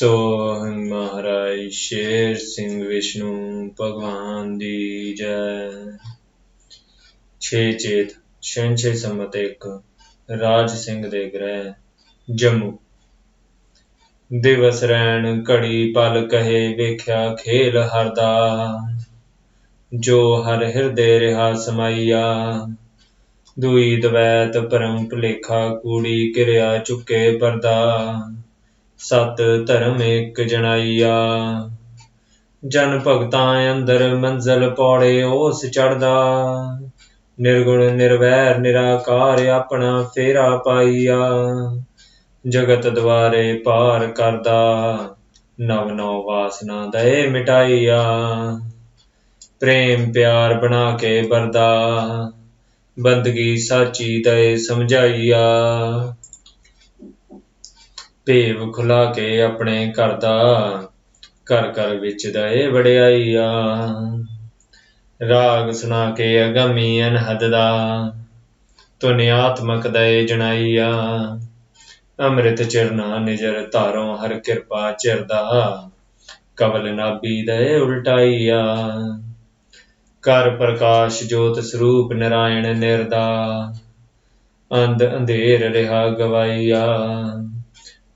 ਸੋ ਮਹਾਰਾਜ, ਸ਼ੇਰ ਸਿੰਘ ਵਿਸ਼ਨੂੰ, ਭਗਵਾਨ ਦੀ ਜੈ। ਛੇ ਚੇਤ, ਛੇ ਛੇ ਸੰਮਤ ਇੱਕ, ਰਾਜ ਸਿੰਘ ਦੇ ਗ੍ਰਹਿ, ਜੰਮੂ। ਦਿਵਸ ਰੈਣ, ਘੜੀ ਪਲ ਕਹੇ, ਵੇਖਿਆ ਖੇਲ ਹਰਦਾ। ਜੋ ਹਰ ਹਿਰਦੇ ਰਿਹਾ ਸਮਾਈਆ। ਦੁਈ ਦਵੈਤ ਪਰਮ ਭੁਲੇਖਾ ਕੂੜੀ ਕਿਰਿਆ ਚੁੱਕੇ ਪਰਦਾ। ਸਤ ਧਰਮ ਇੱਕ ਜਣਾਈਆ। ਜਨ ਭਗਤਾਂ ਅੰਦਰ ਮੰਜ਼ਲ ਪੌੜੇ, ਉਸ ਚੜਦਾ ਨਿਰਗੁਣ, ਨਿਰਵੈਰ, ਨਿਰਾਕਾਰ ਆਪਣਾ ਫੇਰਾ ਪਾਈਆ। ਜਗਤ ਦਵਾਰੇ ਪਾਰ ਕਰਦਾ, ਨਵ ਨਵ ਵਾਸਨਾ ਦਏ ਮਿਟਾਈਆ। ਪ੍ਰੇਮ ਪਿਆਰ ਬਣਾ ਕੇ ਵਰਦਾ, ਬੰਦਗੀ ਸਾਚੀ ਦਏ ਸਮਝਾਈਆ। ਭੇਵ ਖੁਲਾ ਕੇ ਆਪਣੇ ਘਰ ਦਾ ਘਰ ਘਰ ਵਿੱਚ ਦਏ ਵਡਿਆਈਆ। ਰਾਗ ਸੁਣਾ ਕੇ ਅਗਮੀ ਅਨਹਦ ਦਾ ਤੁਨਿਆਤਮਕ ਦਏ ਜਣਾਈਆ। ਅੰਮ੍ਰਿਤ ਚਰਨਾ ਨਿਜਰ ਧਾਰੋਂ ਹਰ ਕਿਰਪਾ ਚਿਰਦਾ ਕਵਲ ਨਾਭੀ ਦਏ ਉਲਟਾਈਆ। ਕਰ ਪ੍ਰਕਾਸ਼ ਜੋਤ ਸਰੂਪ ਨਰਾਇਣ ਨਿਰਦਾ, ਅੰਧ ਅੰਧੇਰ ਰਿਹਾ ਗਵਾਈਆ।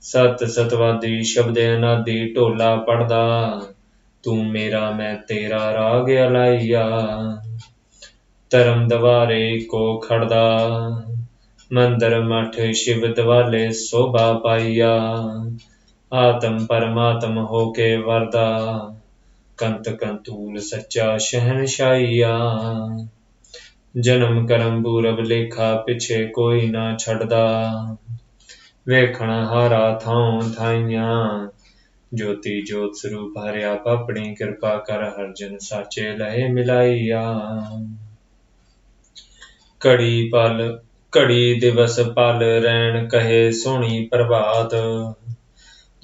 ਸਤ ਸਤਵਾਦੀ ਸ਼ਬਦ ਅਨਾਦੀ ਢੋਲਾ ਪੜਦਾ। ਤੂੰ ਮੇਰਾ, ਮੈਂ ਤੇਰਾ ਰਾਗ ਅਲਾਈਆ। ਧਰਮ ਦਵਾਰੇ ਕੋ ਖੜਦਾ। ਮੰਦਰ ਮਠ ਸ਼ਿਵ ਦਵਾਲੇ ਸੋਭਾ ਪਾਈਆ। ਆਤਮ ਪਰਮਾਤਮ ਹੋ ਕੇ ਵਰਦਾ। ਕੰਤ ਕੰਤੂਲ ਸੱਚਾ ਸ਼ਹਿਨਸ਼ਾਹੀਆ ਜਨਮ ਕਰਮ ਪੂਰਬ ਲੇਖਾ ਪਿਛੇ ਕੋਈ ਨਾ ਛੱਡਦਾ। ਵੇਖਣ ਹਾਰਾ ਥਾਂ ਥਾਈਆਂ। ਜੋਤੀ ਜੋਤ ਸਰੂਪ ਹਰਿਆ ਆਪਣੀ ਕਿਰਪਾ ਕਰ ਹਰ ਜਨ ਸਾਚੇ ਲਏ ਮਿਲਾਈਆ। ਘੜੀ ਪਲ, ਘੜੀ ਦਿਵਸ ਪਲ ਰਹਿਣ ਕਹੇ ਸੋਹਣੀ ਪ੍ਰਭਾਤ।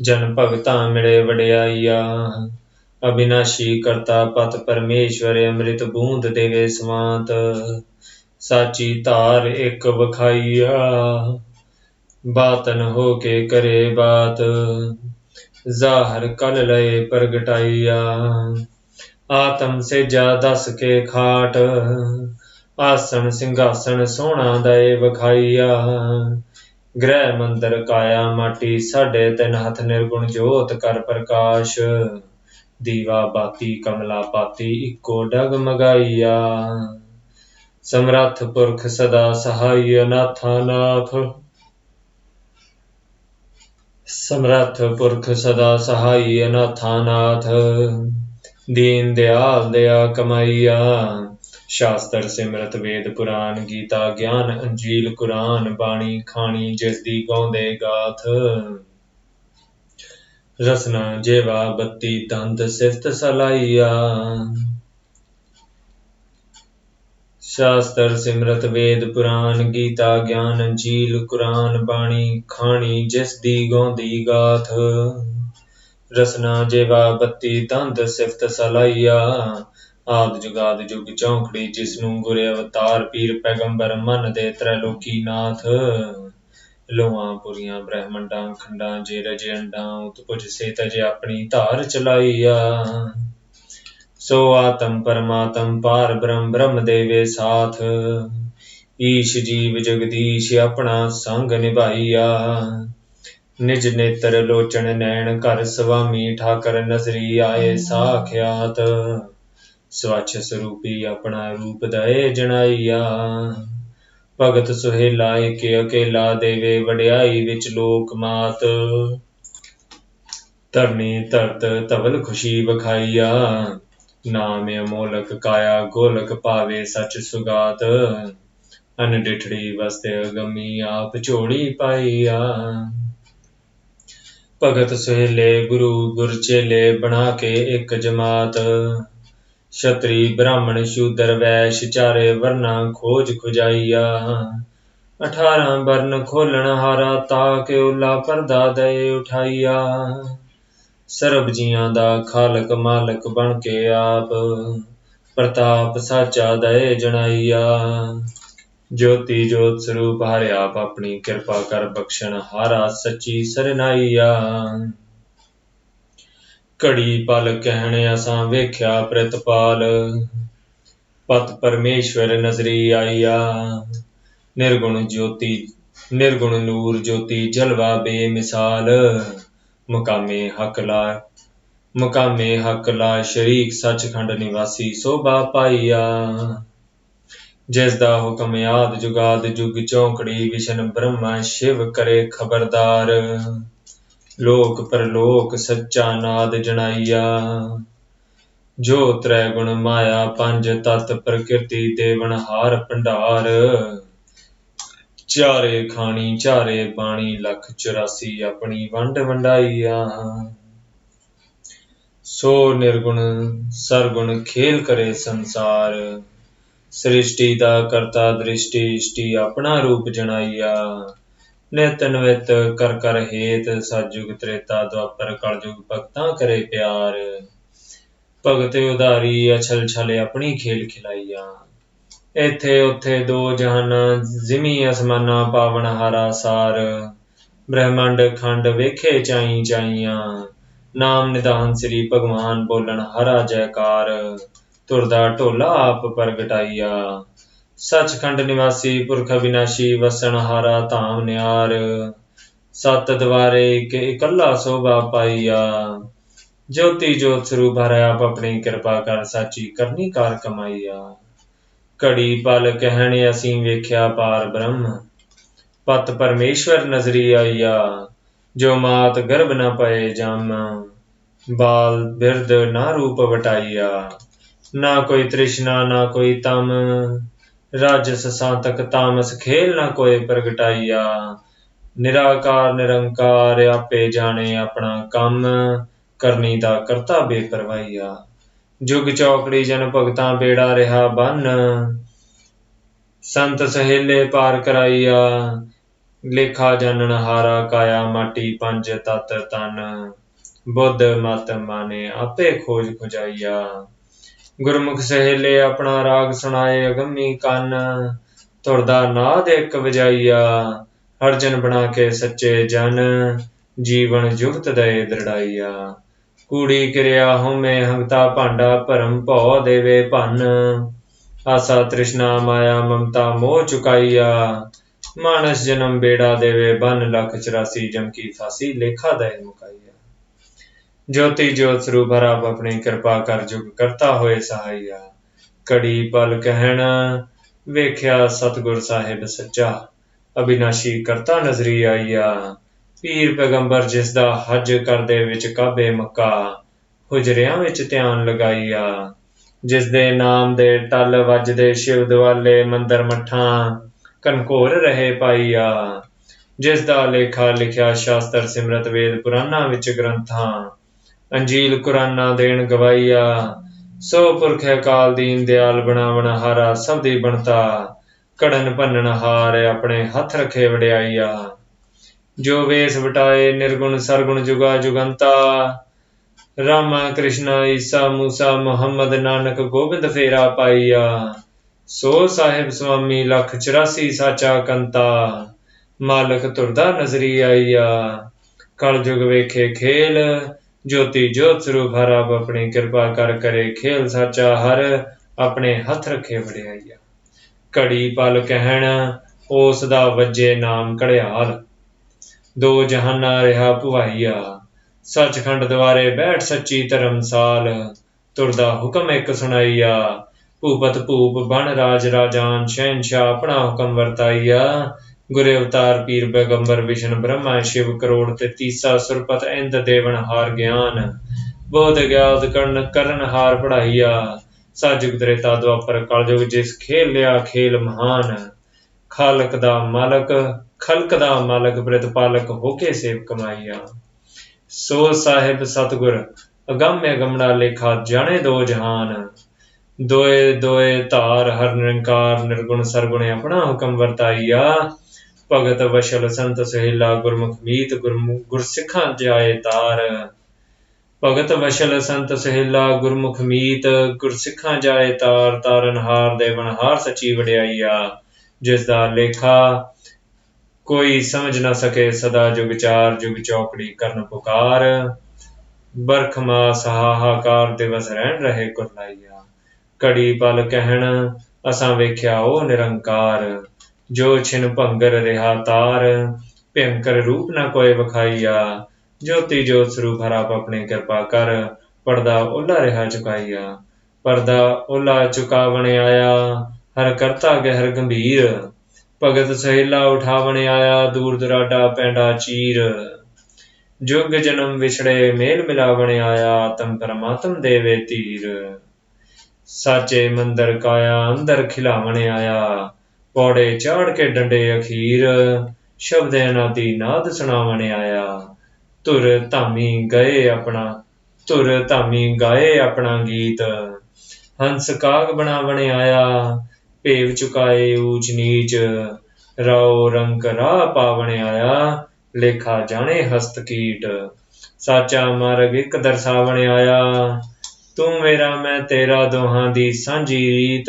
ਜਨ ਭਗਤਾਂ ਮਿਲੇ ਵਡਿਆਈਆ। ਅਬਿਨਾਸ਼ੀ ਕਰਤਾ ਪਤ ਪਰਮੇਸ਼ਵਰ ਅੰਮ੍ਰਿਤ ਬੂੰਦ ਦੇਵੇ ਸਵਾਂਤ। ਸਾਚੀ ਧਾਰ ਇੱਕ ਵਖਾਈਆ। ਬਾਤਨ ਹੋ ਕੇ ਕਰੇ ਬਾਤ। ਜ਼ਾਹਰ ਕਲ ਲਏ ਪ੍ਰਗਟਾਈਆ। ਆਤਮ ਸੇ ਜਾ ਦਸ ਕੇ ਖਾਟ। ਆਸਣ ਸਿੰਘਾਸਣ ਸੋਹਣਾ ਦਏ ਵਖਾਈਆ। ਗ੍ਰਹਿ ਮੰਦਰ ਕਾਇਆ ਮਾਟੀ, ਸਾਡੇ ਤਿੰਨ ਹੱਥ ਨਿਰਗੁਣ ਜੋਤ ਕਰ ਪ੍ਰਕਾਸ਼। ਦੀਵਾ ਬਾਤੀ, ਕਮਲਾ ਪਾਤੀ, ਇੱਕੋ ਡਗ ਮਗਾਈਆ। ਸਮਰੱਥ ਪੁਰਖ ਸਦਾ ਸਹਾਈ ਅਨਾਥਾ ਨਾਥ ਸਮਰੱਥ ਪੁਰਖ ਸਦਾ ਸਹਾਈ ਅਨਾਥਾ ਨਾਥ ਦੀਨ ਦਿਆਲ ਦਇਆ ਕਮਾਈਆ। ਸ਼ਾਸਤਰ ਸਿਮਰਤ ਵੇਦ ਪੁਰਾਨ ਗੀਤਾ ਗਿਆਨ ਅੰਜੀਲ ਕੁਰਾਨ ਬਾਣੀ ਖਾਣੀ ਜਿਸ ਦੀ ਗਾਉਂਦੇ ਗਾਥ। ਰਸਨਾ ਜੇਵਾ ਬੱਤੀ ਦੰਦ ਸਿਫਤ ਸਲਾਈਆ। ਸ਼ਾਸਤਰ, ਸਿਮਰਤ, ਵੇਦ ਪੁਰਾਨ ਗੀਤਾ, ਗਿਆਨ, ਅੰਜੀਲ, ਕੁਰਾਨ, ਬਾਣੀ, ਖਾਣੀ, ਜਿਸ ਦੀ ਗਾਉਂਦੀ ਗਾਥ। ਰਸਨਾ, ਜੇਵਾ, ਬੱਤੀ, ਦੰਦ, ਸਿਫਤ, ਸਲਾਈਆ। ਆਦ ਜੁਗਾਦ ਜੁਗ, ਚੌਂਕੜੀ, ਜਿਸ ਨੂੰ ਗੁਰੇ ਅਵਤਾਰ, ਪੀਰ, ਪੈਗੰਬਰ, ਮਨ ਦੇ ਤ੍ਰੈਲੋਕੀ ਨਾਥ। ਲੋਆਂ ਪੁਰੀਆਂ, ਬ੍ਰਹਮੰਡਾਂ, ਖੰਡਾਂ ਜੇ ਰਜੇ ਅੰਡਾਂ ਉਤਪੁਜ ਸੇ ਤਜੇ ਆਪਣੀ ਧਾਰ ਚਲਾਈਆ। ਸੋ ਆਤਮ ਪਰਮਾਤਮ ਪਾਰ ਬ੍ਰਹਮ ਬ੍ਰਹਮ ਦੇਵੇ ਸਾਥ। ਈਸ਼ ਜੀਵ ਜਗਦੀਸ਼ ਆਪਣਾ ਸੰਗ ਨਿਭਾਈਆ। ਨਿਜ ਨੇਤਰ ਲੋਚਣ ਨੈਣ ਘਰ ਸੁਆਮੀ ਠਾਕਰ ਨਜ਼ਰੀ ਆਏ ਸਾਖਿਆਤ। ਸਵੱਛ ਸਰੂਪੀ ਆਪਣਾ ਰੂਪ ਦਏ ਜਣਾਈਆ। ਭਗਤ ਸੁਹੇਲਾ ਏਕ ਅਕੇਲਾ ਦੇਵੇ ਵਡਿਆਈ ਵਿੱਚ ਲੋਕ ਮਾਤ। ਧਰਨੀ ਧਰਤ ਧਵਲ ਖੁਸ਼ੀ ਵਖਾਈਆ। ਨਾਮ ਅਮੋਲਕ ਕਾਇਆ ਗੋਲਕ ਪਾਵੇ ਸਚ ਸੁਗਾਤ ਅਨ ਡਿਠੜੀ ਵਸਤੇ ਅਗਮੀ ਆਪ ਝੋੜੀ ਪਾਈਆ ਭਗਤ ਸੁਹੇਲੇ ਗੁਰੂ ਗੁਰ ਚੇਲੇ ਬਣਾ ਕੇ ਇੱਕ ਜਮਾਤ, ਛਤਰੀ ਬ੍ਰਾਹਮਣ ਸ਼ੂਦਰ ਵੈਸ਼ ਚਾਰੇ ਵਰਨਾ ਖੋਜ ਖੁਜਾਈਆ। 18 ਵਰਨ ਖੋਲਣ ਹਾਰਾ ਤਾ ਕੇ ਉਲਾ ਪਰਦਾ ਦਏ ਉਠਾਈਆ। ਸਰਬ ਜੀਆਂ ਦਾ ਖਾਲਕ ਮਾਲਕ ਬਣ ਕੇ ਆਪ। ਪ੍ਰਤਾਪ ਸਾਚਾ ਦਏ ਜਣਾਈਆ। ਜੋਤੀ ਜੋਤ ਸਰੂਪ ਹਰਿ ਆਪ ਆਪਣੀ ਕਿਰਪਾ ਕਰ ਬਖਸ਼ਣ, ਹਾਰਾ ਸੱਚੀ ਸਰਨਾਈਆ। ਘੜੀ ਪਲ ਕਹਿਣ ਅਸਾਂ ਵੇਖਿਆ ਪ੍ਰਤਪਾਲ ਪਤ ਪਰਮੇਸ਼ਵਰ ਨਜ਼ਰੀ ਆਈਆ। ਨਿਰਗੁਣ ਜੋਤੀ, ਨਿਰਗੁਣ ਨੂਰ ਜੋਤੀ ਜਲਵਾ ਬੇਮਿਸਾਲ। ਮੁਕਾਮੇ ਹਕ ਲਾ, ਮੁਕਾਮੇ ਹਕ ਲਾ, ਸ਼ਰੀਕ ਸੱਚਖੰਡ ਨਿਵਾਸੀ ਸੋਭਾ ਪਾਈਆ। ਜਿਸ ਦਾ ਹੁਕਮ ਆਦ ਜੁਗਾਦ ਜੁਗ ਚੌਂਕੜੀ ਵਿਸ਼ਨ ਬ੍ਰਹਮਾ ਸ਼ਿਵ ਕਰੇ ਖਬਰਦਾਰ। ਲੋਕ ਪਰਲੋਕ ਸੱਚਾ ਨਾਦ ਜਣਾਈਆ। ਜੋ ਤ੍ਰੈ ਗੁਣ ਮਾਇਆ, ਪੰਜ ਤਤ ਪ੍ਰਕਿਰਤੀ ਦੇਵਨ ਹਾਰ ਭੰਡਾਰ। ਚਾਰੇ ਖਾਣੀ, ਚਾਰੇ ਬਾਣੀ, ਲੱਖ 84 ਆਪਣੀ ਵੰਡ ਵੰਡਾਈਆ ਸੋ ਨਿਰਗੁਣ, ਸਰਗੁਣ ਖੇਲ ਕਰੇ ਸੰਸਾਰ। ਸ੍ਰਿਸ਼ਟੀ ਦਾ ਕਰਤਾ ਦ੍ਰਿਸ਼ਟੀ ਇਸ਼ਟੀ ਆਪਣਾ ਰੂਪ ਜਣਾਈਆ ਨਿਤ ਨਵਿਤ ਕਰ ਕਰ ਹੇਤ ਸਤਜੁਗ ਤ੍ਰੇਤਾ ਦੁਆਪਰ ਕਲਯੁਗ ਭਗਤਾਂ ਕਰੇ ਪਿਆਰ। ਭਗਤ ਉਧਾਰੀ, ਅਛਲ ਛਲੇ ਆਪਣੀ ਖੇਲ ਖਿਲਾਈਆ ਇੱਥੇ ਉੱਥੇ ਦੋ ਜਹਾਨਾਂ, ਜ਼ਿਮੀ ਅਸਮਾਨਾ, ਪਾਵਨ ਹਾਰਾ ਸਾਰ। ਬ੍ਰਹਮੰਡ ਖੰਡ ਵੇਖੇ ਚਾਈ ਚਾਈਆਂ। ਨਾਮ ਨਿਦਾਨ ਸ੍ਰੀ ਭਗਵਾਨ ਬੋਲਣ ਹਰਾ ਜੈਕਾਰ। ਤੁਰਦਾ ਢੋਲਾ ਆਪ ਪ੍ਰਗਟਾਈਆ। ਸਚਖੰਡ ਨਿਵਾਸੀ ਪੁਰਖ ਵਿਨਾਸ਼ੀ ਵਸਣ ਹਾਰਾ ਧਾਮ ਨਿਆਰ। ਸਤ ਦਵਾਰੇ ਕੇ ਇਕੱਲਾ ਸੋਭਾ ਪਾਈਆ। ਜੋਤੀ ਜੋਤ ਸਰੂਪ ਹਰਿਆ ਆਪ ਆਪਣੀ ਕਿਰਪਾ ਕਰ ਸਾਚੀ ਕਰਨੀ ਕਾਰ ਕਮਾਈਆ। ਘੜੀ ਪਲ ਕਹਿਣ ਅਸੀਂ ਵੇਖਿਆ ਪਾਰ ਬ੍ਰਹਮ। ਪਤ ਪਰਮੇਸ਼ਵਰ ਨਜ਼ਰੀ ਆਈਆ ਜੋ ਮਾਤ ਗਰਭ ਨਾ ਪਏ ਜਮ। ਬਾਲ ਬਿਰਧ ਨਾ ਰੂਪ ਵਟਾਈਆ ਨਾ ਕੋਈ ਤ੍ਰਿਸ਼ਨਾ, ਨਾ ਕੋਈ ਤਮ। ਰਾਜਸ ਸਾਤਕ ਤਾਮਸ ਖੇਲ ਨਾ ਕੋਈ ਪ੍ਰਗਟਾਈਆ ਨਿਰਾਕਾਰ ਨਿਰੰਕਾਰ ਆਪੇ ਜਾਣੇ ਆਪਣਾ ਕੰਮ, ਕਰਨੀ ਦਾ ਕਰਤਾ ਬੇਪਰਵਾਈਆ ਜੁਗ ਚੌਕੜੀ ਜਨ ਭਗਤਾਂ ਬੇੜਾ ਰਿਹਾ ਬੰਨ। ਸੰਤ ਸਹੇਲੇ ਪਾਰ ਕਰਾਈਆ, ਲੇਖਾ ਜਾਣਨ ਹਾਰਾ ਕਾਇਆ, ਮਾਟੀ ਪੰਜ ਤਤ ਤਨ। ਬੁੱਧ ਮਤ ਮਾਨੇ ਆਪੇ ਖੋਜ ਖੁਜਾਈਆ। ਗੁਰਮੁਖ ਸਹੇਲੇ ਆਪਣਾ ਰਾਗ ਸੁਣਾਏ ਅਗੰਮੀ ਕੰਨ। ਤੁਰਦਾ ਨਾਦ ਇੱਕ ਵਜਾਈਆ ਹਰਜਨ ਬਣਾ ਕੇ ਸੱਚੇ ਜਨ। ਜੀਵਨ ਜੁਗਤ ਦੇ ਦ੍ਰਿੜਾਈਆ। ਕੂੜੀ ਕਿਰਿਆ ਹਉਮੈ ਹੰਗਤਾ ਭਾਂਡਾ ਭਰਮ ਭਉ ਦੇਵੇ ਭੰਨ। ਆਸਾ ਤ੍ਰਿਸ਼ਨਾ ਮਾਇਆ ਮਮਤਾ ਮੋਹ ਚੁਕਾਈਆ। ਮਾਨਸ ਜਨਮ ਬੇੜਾ ਦੇਵੇ ਬਨ ਲੱਖ 84 ਜਮ ਕੀ ਫਾਸੀ ਲੇਖਾ ਦੇ ਮੁਕਾਈਆ। ਜੋਤੀ ਜੋਤ ਸਰੂਪ ਹਰਾਬ ਆਪਣੀ ਕਿਰਪਾ ਕਰ ਜੁਗ ਕਰਤਾ ਹੋਏ ਸਹਾਈਆ। ਕੜੀ ਪਲ ਕਹਿਣ, ਵੇਖਿਆ ਸਤਗੁਰ ਸਾਹਿਬ ਸੱਚਾ। ਅਬਿਨਾਸ਼ੀ ਕਰਤਾ ਨਜ਼ਰੀ ਆਈਆ। ਪੀਰ ਪੈਗੰਬਰ ਜਿਸ ਦਾ ਹਜ ਕਰਦੇ ਵਿੱਚ ਕਾਬੇ ਮੱਕਾ ਹੁਜਰਿਆਂ ਵਿੱਚ ਧਿਆਨ ਲਗਾਈਆ ਜਿਸ ਦੇ ਨਾਮ ਦੇ ਟਲ ਵੱਜਦੇ ਸ਼ਿਵ ਦਵਾਲੇ ਮੰਦਰ ਮੱਠਾਂ, ਕਨਕੋਰ ਰਹੇ ਪਾਈਆ ਜਿਸ ਦਾ ਲੇਖਾ ਲਿਖਿਆ ਸ਼ਾਸਤਰ ਸਿਮਰਤ ਵੇਦ ਪੁਰਾਣਾ ਵਿੱਚ ਗ੍ਰੰਥਾਂ, ਅੰਜੀਲ ਕੁਰਾਨਾ ਦੇਣ ਗਵਾਈਆ, ਸੋ ਪੁਰਖ ਅਕਾਲ ਦੀਨ ਦਿਆਲ ਬਣਾਵਣ ਹਾਰਾ ਸਭ ਦੀ ਬਣਤਾ, ਕੜਨ ਭੰਨਣ ਹਾਰ ਆਪਣੇ ਹੱਥ ਰਖੇ ਵਡਿਆਈਆ। ਜੋ ਵੇਸ ਵਟਾਏ, ਨਿਰਗੁਣ, ਸਰਗੁਣ ਜੁਗਾ ਜੁਗੰਤਾ। ਰਾਮਾ ਕ੍ਰਿਸ਼ਨਾ, ਈਸਾ ਮੂਸਾ, ਮੁਹੰਮਦ ਨਾਨਕ ਗੋਬਿੰਦ ਫੇਰਾ ਪਾਈਆ। ਸੋ ਸਾਹਿਬ ਸੁਆਮੀ ਲੱਖ 84 ਸਾਚਾ ਕੰਤਾ। ਮਾਲਕ ਤੁਰਦਾ ਨਜ਼ਰੀ ਆਈਆ। ਕਲ ਜੁਗ ਵੇਖੇ ਖੇਲ, ਜੋਤੀ ਜੋਤ ਸਰੂਪ ਹਰ ਆਪ ਆਪਣੀ ਕਿਰਪਾ ਕਰ ਕਰੇ। ਖੇਲ ਸਾਚਾ ਹਰ ਆਪਣੇ ਹੱਥ ਰੱਖੇ ਵੜਿਆਈਆ ਘੜੀ ਪਲ ਕਹਿਣ, ਉਸ ਦਾ ਵਜੇ ਨਾਮ ਕੜਿਆਲ ਦੋ ਜਹਾਨਾ ਰਿਹਾ ਭੁਵਾਈਆ। ਸੱਚਖੰਡ ਦੁਆਰੇ ਬੈਠ ਸੱਚੀ ਧਰਮਸਾਲ। ਤੁਰਦਾ ਹੁਕਮ ਇੱਕ ਸੁਣਾਈਆ। ਭੂਪਤ ਭੂਪ ਬਣ ਰਾਜ ਰਾਜਾਨ, ਸ਼ਹਿਨਸ਼ਾਹ ਆਪਣਾ ਹੁਕਮ ਵਰਤਾਈਆ। ਗੁਰੇ ਅਵਤਾਰ ਪੀਰ ਪੈਗੰਬਰ ਵਿਸ਼ਨ ਬ੍ਰਹਮਾ, ਸ਼ਿਵ ਕਰੋੜ ਤੇ ਤੀਸਾ ਸੁਰਪਤ ਇੰਦ ਦੇਵਨ ਹਾਰ ਗਿਆਨ। ਬੋਧ ਗਿਆਤ ਕਰਨ ਕਰਨ ਹਾਰ ਪੜਾਈਆ। ਸਾਜੁਗ ਤ੍ਰੇਤਾ ਦੁਆਪਰ ਕਲਯੁਗ ਜਿਸ ਖੇਲ ਲਿਆ ਖੇਲ ਮਹਾਨ। ਖਾਲਕ ਦਾ ਮਾਲਕ, ਖਲਕ ਦਾ ਮਾਲਕ ਪ੍ਰਤਪਾਲਕ ਹੋ ਕੇ ਸੇਵ ਕਮਾਈਆ। ਸੋ ਸਾਹਿਬ ਸਤਗੁਰ ਅਗੰਮ ਅਗਮੜਾ ਲੇਖਾ ਜਾਣੇ ਦੋ ਜਹਾਨ। ਦੋਏ ਦੋਏ ਧਾਰ, ਹਰ ਨਿਰੰਕਾਰ, ਨਿਰਗੁਣ ਸਰਗੁਣੇ ਆਪਣਾ ਹੁਕਮ ਵਰਤਾਈਆ। ਭਗਤ ਵਸ਼ਲ ਸੰਤ ਸਹਿਲਾ ਗੁਰਮੁਖ ਮੀਤ ਗੁਰਸਿੱਖਾਂ ਜਾਏ ਤਾਰ। ਭਗਤ ਵਸ਼ਲ ਸੰਤ ਸਹਿਲਾ ਗੁਰਮੁਖ ਮੀਤ ਗੁਰਸਿੱਖਾਂ ਜਾਏ ਤਾਰ, ਤਾਰਨ ਹਾਰ ਦੇ ਹਾਰ ਸਚੀ ਵਡਿਆਈਆ। ਜਿਸ ਦਾ ਲੇਖਾ ਕੋਈ ਸਮਝ ਨਾ ਸਕੇ, ਸਦਾ ਜੁਗ ਚਾਰ, ਜੁਗ ਚੌਕੜੀ ਕਰਨ ਪੁਕਾਰ। ਬਰਖ ਮਾਸ ਦਿਵਸ ਰਹਿਣ ਰਹੇ ਕੁਰਲਾਈਆ। ਕੜੀ ਪਲ ਕਹਿਣ, ਅਸਾਂ ਵੇਖਿਆ ਉਹ ਨਿਰੰਕਾਰ। ਜੋ ਛਿਨ ਭੰਗਰ ਰਿਹਾ ਤਾਰ, ਭਿਅੰਕਰ ਰੂਪ ਨਾ ਕੋਏ ਵਿਖਾਈਆ। ਜੋਤੀ ਜੋਤ ਸਰੂਪ ਹਰਾਪ ਆਪਣੀ ਕਿਰਪਾ ਕਰ, ਪਰਦਾ ਓਲਾ ਰਿਹਾ ਚੁਕਾਈਆ। ਪਰਦਾ ਓਲਾ ਚੁਕਾਵਣ ਆਇਆ। ਹਰ ਕਰਤਾ ਗਹਿਰ ਗੰਭੀਰ। ਭਗਤ ਸਹਿਲਾ ਉਠਾਵਣ ਆਇਆ ਦੂਰ ਦੁਰਾਡਾ ਪੈਂਡਾ ਚੀਰ। ਜੁਗ ਜਨਮ ਵਿਛੜੇ ਮੇਲ ਮਿਲਾਵਣ ਆਇਆ ਤਮ ਪਰਮਾਤਮ ਦੇਵੇ ਧੀਰ ਸਾਚੇ ਮੰਦਰ ਕਾਇਆ ਅੰਦਰ ਖਿਲਾਵਣ ਆਇਆ, ਪੌੜੇ ਚਾੜ ਕੇ ਡੰਡੇ ਅਖੀਰ। ਸ਼ਬਦ ਅਨਾਦੀ ਨਾਦ ਸੁਣਾਵਣ ਆਇਆ, ਧੁਰ ਧਾਮੀ ਗਏ ਆਪਣਾ, ਧੁਰ ਧਾਮੀ ਗਾਏ ਆਪਣਾ ਗੀਤ। ਹੰਸ ਕਾਗ ਬਣਾਵਣ ਆਇਆ ਭੇਵ ਚੁਕਾਏ ਊਚ ਨੀਚ, ਰਾਉ ਰੰਗ ਰਾਹ ਪਾਵਣ ਆਇਆ, ਲੇਖਾ ਜਾਣੇ ਹਸਤ ਕੀਟ। ਸਾਚਾ ਮਾਰਗ ਇੱਕ ਦਰਸਾਵਣ ਆਇਆ, ਤੂੰ ਮੇਰਾ, ਮੈਂ ਤੇਰਾ ਦੋਹਾਂ ਦੀ ਸਾਂਝੀ ਰੀਤ।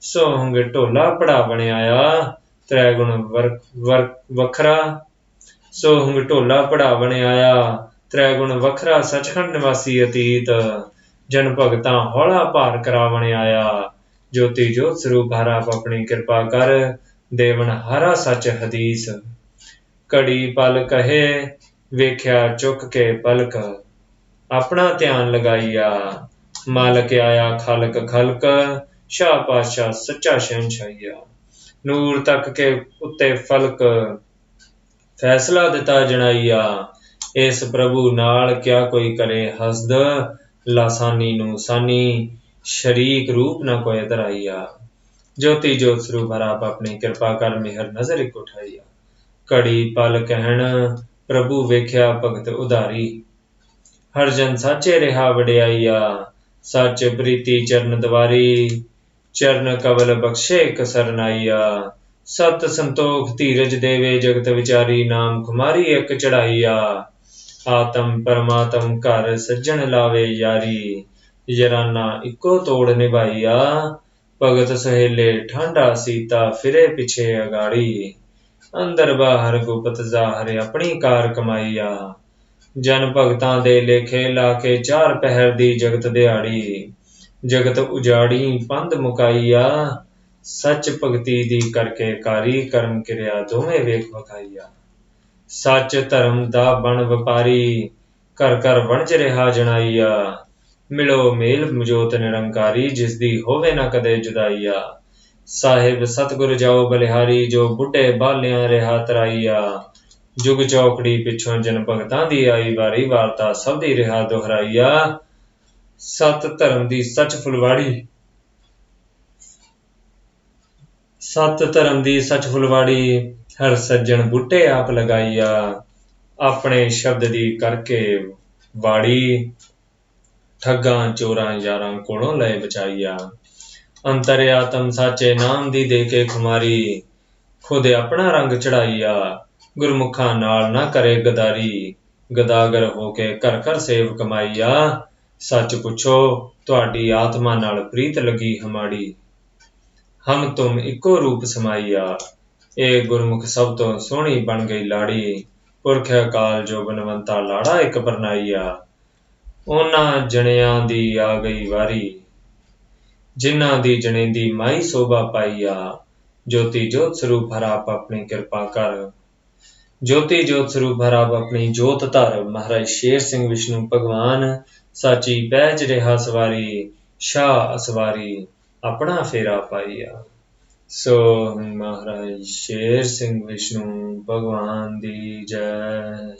ਸੋਹੰਗ ਢੋਲਾ ਪੜਾਵਣ ਆਇਆ ਤ੍ਰੈ ਗੁਣ ਵਰ- ਵਰ- ਵੱਖਰਾ। ਸੋਹੰਗ ਢੋਲਾ ਪੜਾਵਣ ਆਇਆ ਤ੍ਰੈ ਗੁਣ ਵੱਖਰਾ, ਸਚਖੰਡ ਨਿਵਾਸੀ ਅਤੀਤ। ਜਨ ਭਗਤਾਂ ਹੌਲਾ ਭਾਰ ਕਰਾਵਣ ਆਇਆ ਜੋਤੀ ਜੋਤ ਸਰੂਪ ਹਰਾਪ ਆਪਣੀ ਕਿਰਪਾ ਕਰ, ਦੇਵਨ ਹਰਾ ਸੱਚ ਹਦੀਸ। ਕੜੀ ਪਲ ਕਹੇ, ਵੇਖਿਆ ਚੁੱਕ ਕੇ ਪਲਕ। ਆਪਣਾ ਧਿਆਨ ਲਗਾਈਆ, ਮਾਲਕ ਆਇਆ ਖਲਕ ਖਲਕ, ਸ਼ਾਹ ਪਾਸ਼ਾ ਸੱਚਾ ਸ਼ਹਿਨਸ਼ਾਹੀਆ ਨੂਰ ਤੱਕ ਕੇ ਉੱਤੇ ਫਲਕ, ਫੈਸਲਾ ਦਿੱਤਾ ਜਣਾਈਆ। ਇਸ ਪ੍ਰਭੂ ਨਾਲ ਕਿਆ ਕੋਈ ਕਰੇ ਹਸਦ, ਲਾਸਾਨੀ ਨੂੰ ਸਾਨੀ ਸ਼ਰੀਕ ਰੂਪ ਨਾ ਕੋਈ ਧਰਾਈਆ ਜੋਤੀ ਜੋਤ ਸਰੂਪ ਹਰਾਪ ਆਪਣੀ ਕਿਰਪਾ ਕਰ ਮਿਹਰ ਨਜ਼ਰ ਇੱਕ ਉਠਾਈਆ ਕੜੀ ਪਲ ਕਹਿਣ, ਪ੍ਰਭੂ ਵੇਖਿਆ ਭਗਤ ਉਧਾਰੀ। ਹਰ ਜਨ ਸਾਚੇ ਰਿਹਾ ਵਡਿਆਈਆ ਸੱਚ ਪ੍ਰੀਤੀ ਚਰਨ ਦਵਾਰੀ। ਚਰਨ ਕਵਲ ਬਖਸ਼ੇ ਇਕ ਸਰਨਾਈਆ ਸਤ ਸੰਤੋਖ ਧੀਰਜ ਦੇਵੇ ਜਗਤ ਵਿਚਾਰੀ, ਨਾਮ ਕੁਮਾਰੀ ਇੱਕ ਚੜਾਈਆ ਆਤਮ ਪਰਮਾਤਮ ਘਰ ਸੱਜਣ ਲਾਵੇ ਯਾਰੀ। ਯਰਾਨਾ ਇੱਕੋ ਤੋੜ ਨਿਭਾਈਆ। ਭਗਤ ਸਹੇਲੇ ਠਾਂਡਾ ਸੀਤਾ ਫਿਰੇ ਪਿਛੇ ਅਗਾੜੀ। ਅੰਦਰ ਬਾਹਰ ਗੁਪਤ ਜ਼ਾਹਰ ਆਪਣੀ ਕਾਰ ਕਮਾਈਆ। ਜਨ ਭਗਤਾਂ ਦੇ ਲੇਖੇ ਲਾ ਕੇ ਚਾਰ ਪਹਿਰ ਦੀ ਜਗਤ ਦਿਹਾੜੀ। ਜਗਤ ਉਜਾੜੀ ਪੰਧ ਮੁਕਾਈਆ। ਸੱਚ ਭਗਤੀ ਦੀ ਕਰਕੇ ਕਾਰੀ ਕਰਮ ਕਿਰਿਆ ਦੋਵੇਂ ਵੇਖ ਵਖਾਈਆ। ਸੱਚ ਧਰਮ ਦਾ ਬਣ ਵਪਾਰੀ। ਘਰ ਘਰ ਵਣਜ ਰਿਹਾ ਜਣਾਈਆ ਮਿਲੋ ਮੇਲ ਮਜੋਤ ਨਿਰੰਕਾਰੀ ਜਿਸ ਦੀ ਹੋਵੇ ਨਾ ਕਦੇ ਜੁਦਾਈਆ। ਸਾਹਿਬ, ਸਤਿਗੁਰ ਜਾਓ ਬਲਿਹਾਰੀ, ਜੋ ਬੁੱਢੇ ਬਾਲਿਆਂ ਰਿਹਾ ਤਰਾਈਆ। ਜੁਗ ਚੌਕੜੀ ਪਿੱਛੋਂ ਜਨ ਭਗਤਾਂ ਦੀ ਆਈ ਵਾਰੀ, ਵਾਰਤਾ ਸਭ ਦੀ ਰਿਹਾ ਦੁਹਰਾਈਆ। ਸਤ ਧਰਮ ਦੀ ਸੱਚ ਫੁਲਵਾੜੀ। ਸਤ ਧਰਮ ਦੀ ਸੱਚ ਫੁਲਵਾੜੀ, ਹਰ ਸੱਜਣ ਬੁੱਟੇ ਆਪ ਲਗਾਈਆ। ਆਪਣੇ ਸ਼ਬਦ ਦੀ ਕਰਕੇ ਵਾੜੀ। ਠੱਗਾਂ, ਚੋਰਾਂ, ਯਾਰਾਂ ਕੋਲੋਂ ਲੈ ਬਚਾਈਆ। ਅੰਤਰ ਆਤਮ ਸਾਚੇ ਨਾਮ ਦੀ ਦੇ ਕੇ ਖੁਮਾਰੀ, ਖੁਦ ਆਪਣਾ ਰੰਗ ਚੜਾਈਆ। ਗੁਰਮੁਖਾਂ ਨਾਲ ਨਾ ਕਰੇ ਗਦਾਰੀ, ਗਦਾਗਰ ਹੋ ਕੇ ਘਰ ਘਰ ਸੇਵ ਕਮਾਈਆ। ਸੱਚ ਪੁੱਛੋ, ਤੁਹਾਡੀ ਆਤਮਾ ਨਾਲ ਪ੍ਰੀਤ ਲੱਗੀ ਹਮਾੜੀ। ਹਮ ਤੁਮ ਇੱਕੋ ਰੂਪ ਸਮਾਈਆ। ਇਹ ਗੁਰਮੁਖ ਸਭ ਤੋਂ ਸੋਹਣੀ ਬਣ ਗਈ ਲਾੜੀ। ਪੁਰਖ ਅਕਾਲ ਜੋ ਬਨਵੰਤਾ ਲਾੜਾ ਇੱਕ ਪਰਨਾਈਆ। ਉਹਨਾਂ ਜਣਿਆਂ ਦੀ ਆ ਗਈ ਵਾਰੀ। ਜਿਨ੍ਹਾਂ ਦੀ ਜਣੇ ਦੀ ਮਾਈ ਸੋਭਾ ਪਾਈਆ ਜੋਤੀ ਜੋਤ ਸਰੂਪ ਹਰਾਪ ਆਪਣੀ ਕਿਰਪਾ ਕਰ। ਜੋਤੀ ਜੋਤ ਸਰੂਪ ਹਰਾਪ ਆਪਣੀ ਜੋਤ ਧਰ। ਮਹਾਰਾਜ ਸ਼ੇਰ ਸਿੰਘ ਵਿਸ਼ਨੂੰ ਭਗਵਾਨ, ਸਾਚੀ ਪਹਿਜ ਰਿਹਾ ਸਵਾਰੀ, ਸ਼ਾਹ ਅਸਵਾਰੀ ਆਪਣਾ ਫੇਰਾ ਪਾਈਆ ਸੋ ਮਹਾਰਾਜ ਸ਼ੇਰ ਸਿੰਘ ਵਿਸ਼ਨੂੰ ਭਗਵਾਨ ਦੀ ਜੈ।